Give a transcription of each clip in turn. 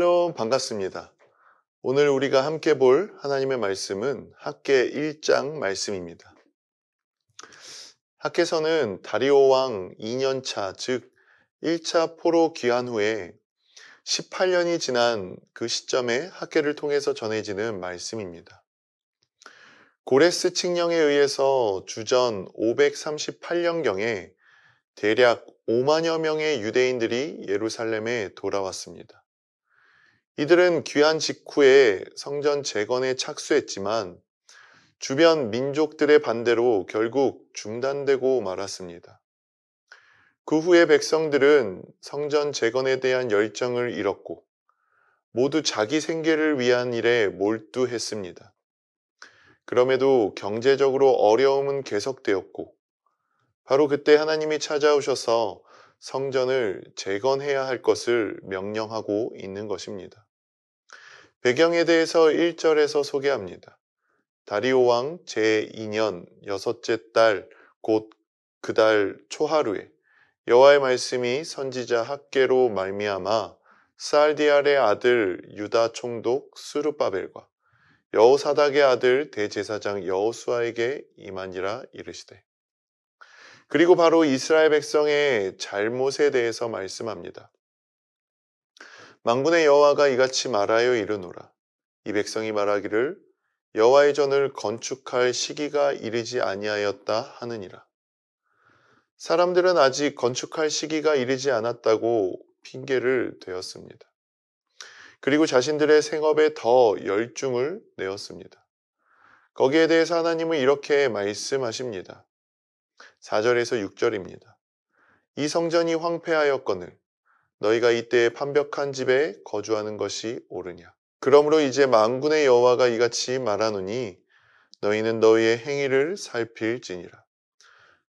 샬롬 반갑습니다. 오늘 우리가 함께 볼 하나님의 말씀은 학계 1장 말씀입니다. 학계서는 다리오 왕 2년차, 즉 1차 포로 귀환 후에 18년이 지난 그 시점에 학계를 통해서 전해지는 말씀입니다. 고레스 칙령에 의해서 주전 538년경에 대략 5만여 명의 유대인들이 예루살렘에 돌아왔습니다. 이들은 귀한 직후에 성전 재건에 착수했지만 주변 민족들의 반대로 결국 중단되고 말았습니다. 그 후에 백성들은 성전 재건에 대한 열정을 잃었고 모두 자기 생계를 위한 일에 몰두했습니다. 그럼에도 경제적으로 어려움은 계속되었고 바로 그때 하나님이 찾아오셔서 성전을 재건해야 할 것을 명령하고 있는 것입니다. 배경에 대해서 1절에서 소개합니다. 다리오 왕 제2년 여섯째 달 곧 그 달 초하루에 여호와의 말씀이 선지자 학계로 말미암아 살디알의 아들 유다 총독 수르바벨과 여호사닥의 아들 대제사장 여호수아에게 임하니라 이르시되 그리고 바로 이스라엘 백성의 잘못에 대해서 말씀합니다. 망군의 여호와가 이같이 말하여 이르노라. 이 백성이 말하기를 여호와의 전을 건축할 시기가 이르지 아니하였다 하느니라. 사람들은 아직 건축할 시기가 이르지 않았다고 핑계를 대었습니다. 그리고 자신들의 생업에 더 열중을 내었습니다. 거기에 대해서 하나님은 이렇게 말씀하십니다. 4절에서 6절입니다. 이 성전이 황폐하였거늘 너희가 이때에 판벽한 집에 거주하는 것이 옳으냐. 그러므로 이제 만군의 여호와가 이같이 말하노니 너희는 너희의 행위를 살필지니라.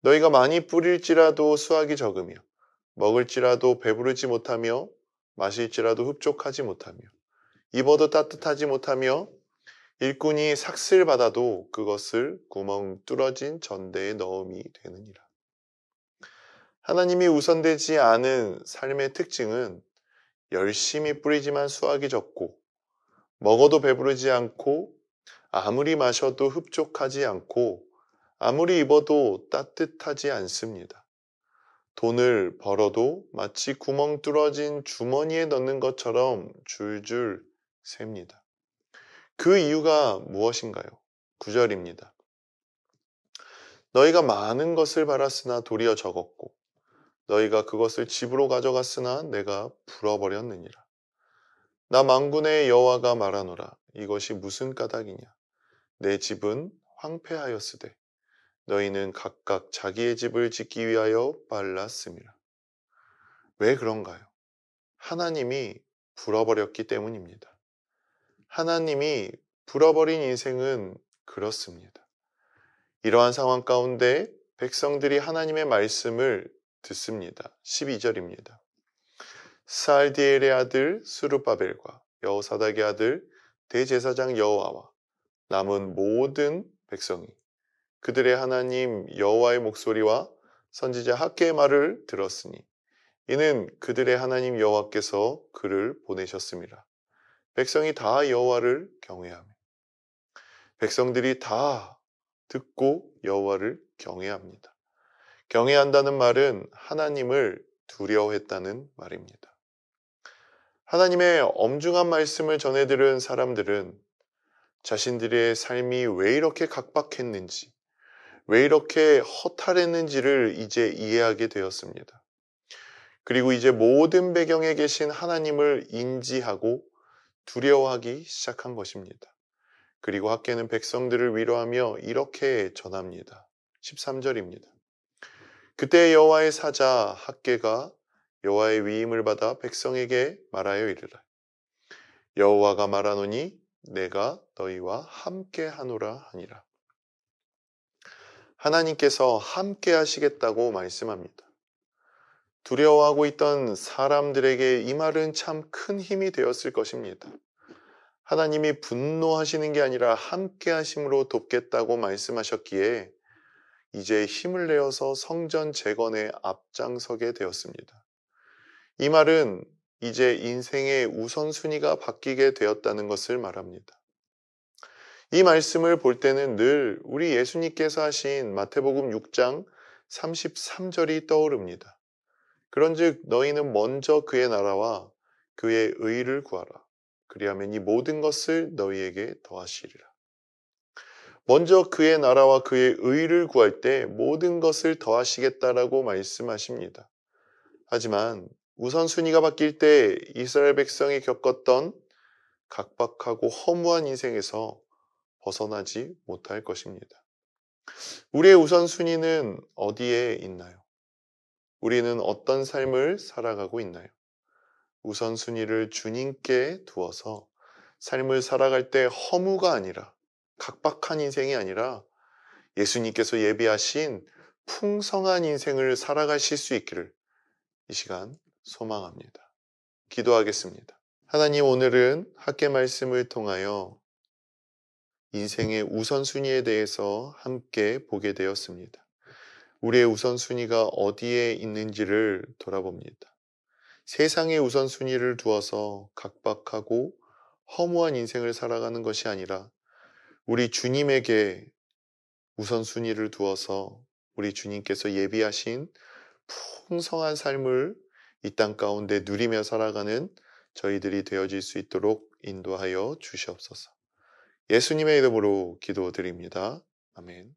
너희가 많이 뿌릴지라도 수확이 적으며 먹을지라도 배부르지 못하며 마실지라도 흡족하지 못하며 입어도 따뜻하지 못하며 일꾼이 삭슬 받아도 그것을 구멍 뚫어진 전대에 넣음이 되느니라. 하나님이 우선되지 않은 삶의 특징은 열심히 뿌리지만 수확이 적고 먹어도 배부르지 않고 아무리 마셔도 흡족하지 않고 아무리 입어도 따뜻하지 않습니다. 돈을 벌어도 마치 구멍 뚫어진 주머니에 넣는 것처럼 줄줄 셉니다. 그 이유가 무엇인가요? 9절입니다. 너희가 많은 것을 바랐으나 도리어 적었고 너희가 그것을 집으로 가져갔으나 내가 불어버렸느니라. 나 망군의 여호와가 말하노라. 이것이 무슨 까닭이냐? 내 집은 황폐하였으되 너희는 각각 자기의 집을 짓기 위하여 빨랐음이라. 왜 그런가요? 하나님이 불어버렸기 때문입니다. 하나님이 불어버린 인생은 그렇습니다. 이러한 상황 가운데 백성들이 하나님의 말씀을 듣습니다. 12절입니다. 살디엘의 아들 수르바벨과 여호사닥의 아들 대제사장 여호와와 남은 모든 백성이 그들의 하나님 여호와의 목소리와 선지자 학계의 말을 들었으니 이는 그들의 하나님 여호와께서 그를 보내셨습니다. 백성이 다 여호와를 경외하며 백성들이 다 듣고 여호와를 경외합니다. 경외한다는 말은 하나님을 두려워했다는 말입니다. 하나님의 엄중한 말씀을 전해 들은 사람들은 자신들의 삶이 왜 이렇게 각박했는지, 왜 이렇게 허탈했는지를 이제 이해하게 되었습니다. 그리고 이제 모든 배경에 계신 하나님을 인지하고 두려워하기 시작한 것입니다. 그리고 학계는 백성들을 위로하며 이렇게 전합니다. 13절입니다. 그때 여호와의 사자 학계가 여호와의 위임을 받아 백성에게 말하여 이르라. 여호와가 말하노니 내가 너희와 함께 하노라 하니라. 하나님께서 함께 하시겠다고 말씀합니다. 두려워하고 있던 사람들에게 이 말은 참 큰 힘이 되었을 것입니다. 하나님이 분노하시는 게 아니라 함께 하심으로 돕겠다고 말씀하셨기에 이제 힘을 내어서 성전 재건에 앞장서게 되었습니다. 이 말은 이제 인생의 우선순위가 바뀌게 되었다는 것을 말합니다. 이 말씀을 볼 때는 늘 우리 예수님께서 하신 마태복음 6장 33절이 떠오릅니다. 그런즉 너희는 먼저 그의 나라와 그의 의를 구하라. 그리하면 이 모든 것을 너희에게 더하시리라. 먼저 그의 나라와 그의 의를 구할 때 모든 것을 더하시겠다라고 말씀하십니다. 하지만 우선순위가 바뀔 때 이스라엘 백성이 겪었던 각박하고 허무한 인생에서 벗어나지 못할 것입니다. 우리의 우선순위는 어디에 있나요? 우리는 어떤 삶을 살아가고 있나요? 우선순위를 주님께 두어서 삶을 살아갈 때 허무가 아니라 각박한 인생이 아니라 예수님께서 예비하신 풍성한 인생을 살아가실 수 있기를 이 시간 소망합니다. 기도하겠습니다. 하나님 오늘은 학계 말씀을 통하여 인생의 우선순위에 대해서 함께 보게 되었습니다. 우리의 우선순위가 어디에 있는지를 돌아봅니다. 세상의 우선순위를 두어서 각박하고 허무한 인생을 살아가는 것이 아니라 우리 주님에게 우선순위를 두어서 우리 주님께서 예비하신 풍성한 삶을 이 땅 가운데 누리며 살아가는 저희들이 되어질 수 있도록 인도하여 주시옵소서. 예수님의 이름으로 기도드립니다. 아멘.